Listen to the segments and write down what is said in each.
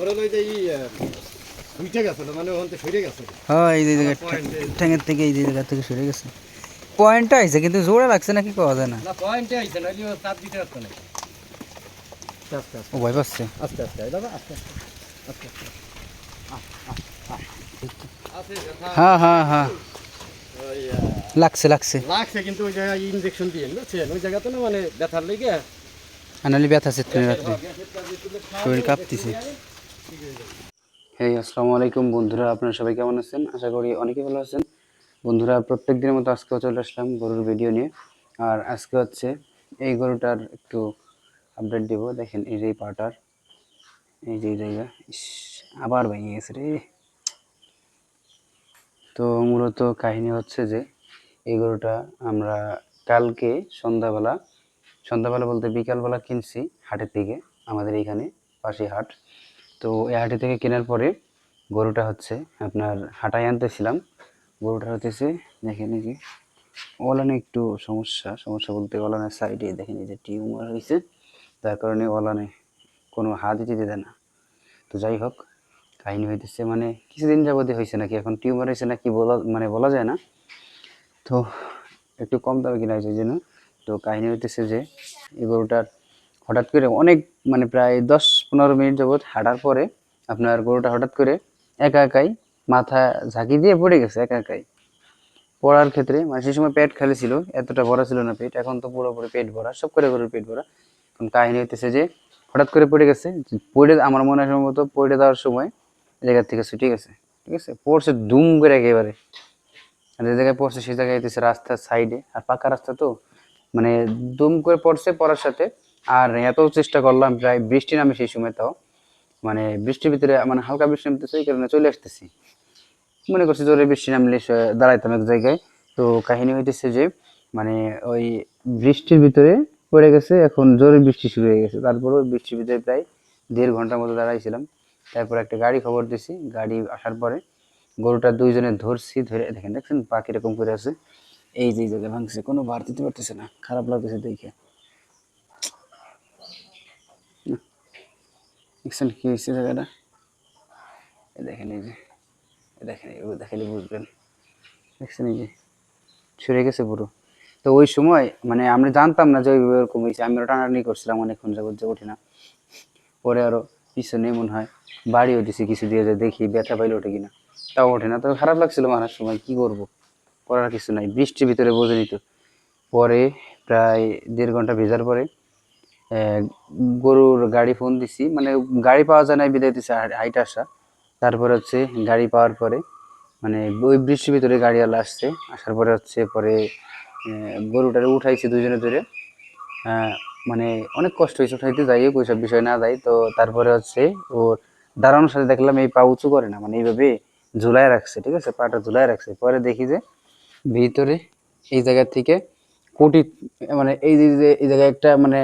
ওরা লই যাই উইটে গেছে মানে ওখান থেকে সরে গেছে। হ্যাঁ এই জায়গা ঠ্যাঙের থেকে এই যে জায়গা থেকে সরে গেছে। পয়েন্টটা আইছে কিন্তু জোরে লাগছে নাকি পাওয়া যায় না? না পয়েন্টে আইছে না লিও তার দিতে আসছে না আস্তে আস্তে ও ভয় পাচ্ছে আস্তে আস্তে দাদা আস্তে আস্তে হ্যাঁ হ্যাঁ হ্যাঁ লাগছে লাগছে। লাগছে কিন্তু ওই জায়গায় ইনজেকশন দিয়ে বুঝছেন ওই জায়গাতে না মানে ব্যথার লেগে আনালি ব্যথা আছে রাত্রে শরীর কাঁপতেছে। হেই আসসালামু আলাইকুম বন্ধুরা, আপনারা সবাই কেমন আছেন? আশা করি অনেকেই ভালো আছেন। বন্ধুরা প্রত্যেক দিনের মতো আজকেও চলে আসলাম গরুর ভিডিও নিয়ে। আর আজকে হচ্ছে এই গরুটার একটু আপডেট দিব। দেখেন, এই যে পাটার এই যে জায়গা। আবার ভেঙে গেছে রে। তো মূলত কাহিনী হচ্ছে যে, এই গরুটা আমরা কালকে সন্ধ্যাবেলা সন্ধ্যাবেলা বলতে বিকালবেলা কিনছি হাটের থেকে আমাদের এইখানে পাশে হাট। তো এই হাটে থেকে কেনার পরে গরুটা হচ্ছে আপনার হাটায় আনতেছিলাম। গরুটা হতেছে, দেখেন যে, ওলানে একটু সমস্যা সমস্যা বলতে ওলানের সাইডে দেখেন এই যে টিউমার হয়েছে তার কারণে ওলানে কোনো হাত দিতে দেয় না। তো যাই হোক, কাহিনী হইতেছে মানে কিছুদিন যাবতই হয়েছে নাকি, এখন টিউমার হয়েছে নাকি বলা মানে বলা যায় না। তো একটু কম দামে কিনা হয়েছে যেন তো কাহিনী হইতেছে যে, এই গরুটার হঠাৎ করে অনেক মানে প্রায় দশ পনেরো মিনিট যাবৎ হাঁটার পরে আপনার গরুটা হঠাৎ করে একা একাই মাথা ঝাঁকি দিয়ে পড়ে গেছে, একা একাই। পড়ার ক্ষেত্রে মানে সেই সময় পেট খালি ছিল, এতটা ভরা ছিল না পেট, এখন তো পুরোপুরি পেট ভরা, সব করে গরুর পেট ভরা। এখন কাহিনী হইতেছে যে, হঠাৎ করে পড়ে গেছে, পড়ে, আমার মনে হয় সম্ভবত পড়ে দেওয়ার সময় এই জায়গা থেকে ছুটে গেছে, ঠিক আছে? পড়ছে দুম করে একেবারে। আর যে জায়গায় পড়ছে, সেই জায়গায় রাস্তার সাইডে আর পাকা রাস্তা তো মানে দুম করে পড়ছে, পড়ার সাথে আর এত চেষ্টা করলাম, প্রায় বৃষ্টি নামে সেই সময় তাও মানে বৃষ্টির ভিতরে মানে হালকা বৃষ্টি নামতেছে, এই কারণে চলে আসতেছি। মনে করছি জোরে বৃষ্টি নামলে দাঁড়াইতাম এক জায়গায়। তো কাহিনী হইতেছে যে মানে ওই বৃষ্টির ভিতরে পড়ে গেছে, এখন জোরে বৃষ্টি শুরু হয়ে গেছে। তারপরে বৃষ্টির ভিতরে প্রায় দেড় ঘণ্টার মতো দাঁড়াইছিলাম। তারপর একটা গাড়ি খবর দিছি, গাড়ি আসার পরে গরুটা দুইজনে ধরছি, ধরে দেখেন, দেখছেন? পা কীরকম করে আছে। এই যে জায়গায় ভাঙছে, কোনো বার দিতে পারতেছে না, খারাপ লাগতেছে দেখে। দেখছেন কি হয়েছে জায়গাটা? দেখেন এই যে দেখেন দেখালে বুঝবেন। দেখছেন এই যে, ছুড়ে গেছে পুরো। তো ওই সময় মানে আমরা জানতাম না যে ওইভাবে এরকম হয়েছে। আমি টানাটানি করছিলাম অনেকক্ষণ যাবত যে ওঠে না। পরে আরও পিছনে মনে হয় বাড়ি উঠেছি, কিছু দিয়ে যে দেখি ব্যথা পাইলে ওঠে কিনা। তাও ওঠে না। তো খারাপ লাগছিল মারার সময়, কি করব? করার কিছু নাই। বৃষ্টির ভিতরে বোঝে নিত পরে প্রায় দেড় ঘণ্টা ভেজার পরে গরুর গাড়ি ফোন দিছি। মানে গাড়ি পাওয়া যায় না বিদায় দিছে হাইট আসা। তারপরে হচ্ছে গাড়ি পাওয়ার পরে মানে ওই বৃষ্টির ভিতরে গাড়িওয়ালা আসছে। আসার পরে হচ্ছে, পরে গরুটারে উঠাইছে দুজনে ধরে। মানে অনেক কষ্ট হয়েছে উঠাইতে, যাই হোক, ওইসব বিষয় না যাই। তো তারপরে হচ্ছে, ওর দাঁড়ানোর সাথে দেখলাম এই পা উঁচু করে না মানে এইভাবে ঝুলায় রাখছে, ঠিক আছে? পাটা ঝুলায় রাখছে। পরে দেখি যে, ভিতরে এই জায়গা থেকে কোটি মানে এই যে, এই জায়গায় একটা মানে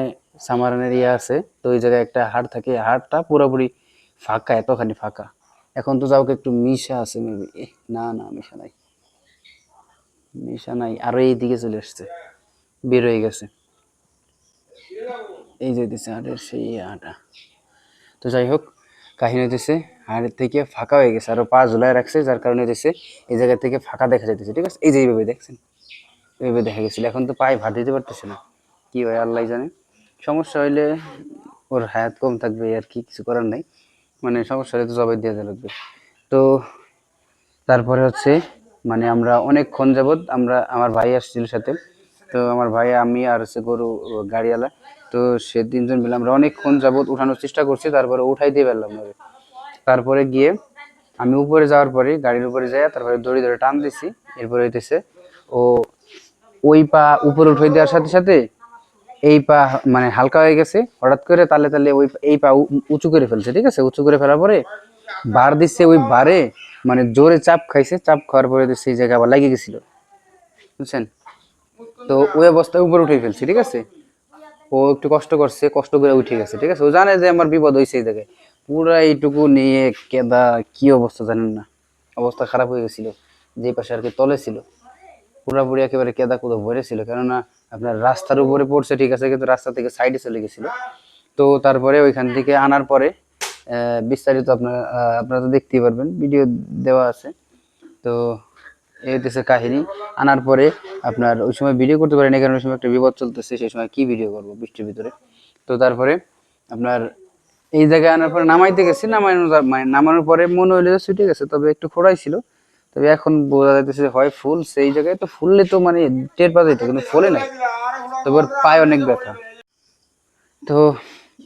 সামারানের ইয়ে আছে, তো ওই জায়গায় একটা হাড় থাকে হাড়টা পুরোপুরি ফাঁকা, এতখানি ফাঁকা। এখন তো যাও একটু মিশা আছে মেবি না না, মিশা নাই। মিশা নাই, আরও এই দিকে চলে আসছে, বের হয়ে গেছে। এই যে দিছে হাড়ের সেই হাড়টা তো যাই হোক, কাহিনী হইতেছে হাড়ের থেকে ফাঁকা হয়ে গেছে, আরও পা ঝুলাই রাখছে, যার কারণে হইতেছে, এই জায়গা থেকে ফাঁকা দেখা যাইতেছে, ঠিক আছে? এই যে এইভাবে দেখছেন, এইভাবে দেখা গেছিল। এখন তো পায়ে ভাত দিতে পারতেছে না। কি হয়, আল্লাহ জানে। সমস্যা হইলে ওর হায়াত কম থাকবে, আর কি কিছু করার নাই। মানে সমস্যা হলে তো জবাই দিয়ে দেওয়া লাগবে। তো তারপরে হচ্ছে মানে আমরা অনেকক্ষণ যাবৎ আমরা, আমার ভাই আসছিল সাথে। তো আমার ভাই, আমি আর হচ্ছে গরু গাড়িওয়ালা। তো সে তিনজন মিলে আমরা অনেকক্ষণ যাবৎ উঠানোর চেষ্টা করছি, তারপরে উঠাই দিয়ে পারলাম তারপরে গিয়ে আমি উপরে যাওয়ার পরে, গাড়ির উপরে যাই তারপরে দড়ি ধরে টান দিছি। এরপরে হইতেছে, ও ওই পা উপরে উঠে দেওয়ার সাথে সাথে এই পা মানে হালকা হয়ে গেছে, হঠাৎ করে তালে তালে ওই এই পা উঁচু করে ফেলছে, ঠিক আছে? উঁচু করে ফেলার পরে বার দিচ্ছে ওই বারে মানে জোরে চাপ খাইছে, চাপ খাওয়ার পরে সেই জায়গা আবার লাগিয়ে গেছিল। বুঝছেন? তো ওই অবস্থায় উপরে উঠে ফেলছি, ঠিক আছে? ও একটু কষ্ট করছে, কষ্ট করে উঠে গেছে, ঠিক আছে? ও জানে যে আমার বিপদ হয়েছে এই জায়গায়। পুরা এইটুকু নিয়ে কেদা কি অবস্থা জানেন না? অবস্থা খারাপ হয়ে গেছিল যে পাশে আর কি তলে ছিল। পুরাপুরি একেবারে কেদা কুদো ভরে ছিল, কেননা আপনার রাস্তার উপরে পড়ছে, ঠিক আছে, কিন্তু রাস্তা থেকে সাইডে চলে গেছিল। তো তারপরে ওইখান থেকে আনার পরে বিস্তারিত আপনারা আপনারা তো দেখতেই পারবেন ভিডিও দেওয়া আছে। তো এই হইতেছে কাহিনী। আনার পরে আপনার ওই সময় ভিডিও করতে পারেন কারণ ওই সময় একটা বিপদ চলতেছে, সেই সময় কি ভিডিও করব বৃষ্টির ভিতরে। তো তারপরে আপনার এই জায়গায় আনার পরে নামাইতে গেছি নামানোর মানে নামানোর পরে মনে হইল ছুটে গেছে, তবে একটু খোড়াই ছিল। তবে এখন বোঝা যাইতেছে হয় ফুল, সেই জায়গায় তো ফুললে তো মানে টের পাওয়া যেত কিন্তু ফুলে নাই। তবে ওর পায়ে অনেক ব্যথা। তো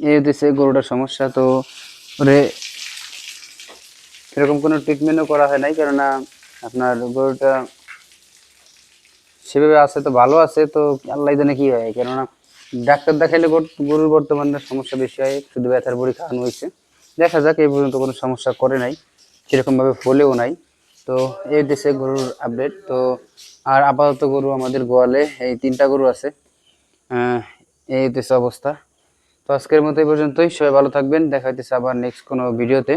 এই হইতেছে গরুটার সমস্যা, তো ওরে এরকম কোনো ট্রিটমেন্টও করা হয় নাই, কেননা আপনার গরুটা সেভাবে আছে তো ভালো আছে, তো আল্লাহ জানে কি হয়, কেননা ডাক্তার দেখাইলে গরুর বর্তমানে সমস্যা বেশি হয়, শুধু ব্যথার বড়ি খাওয়ানো হয়েছে দেখা যাক, এই পর্যন্ত কোনো সমস্যা করে নাই, সেরকমভাবে ফলেও নাই। তো এই দেশে গরুর আপডেট তো আর আপাতত গরু আমাদের গোয়ালে এই তিনটা গরু আছে। এই দেশে অবস্থা। তো আজকের মতো এই পর্যন্তই। সবাই ভালো থাকবেন। দেখা হইতেছে আবার নেক্সট কোনো ভিডিওতে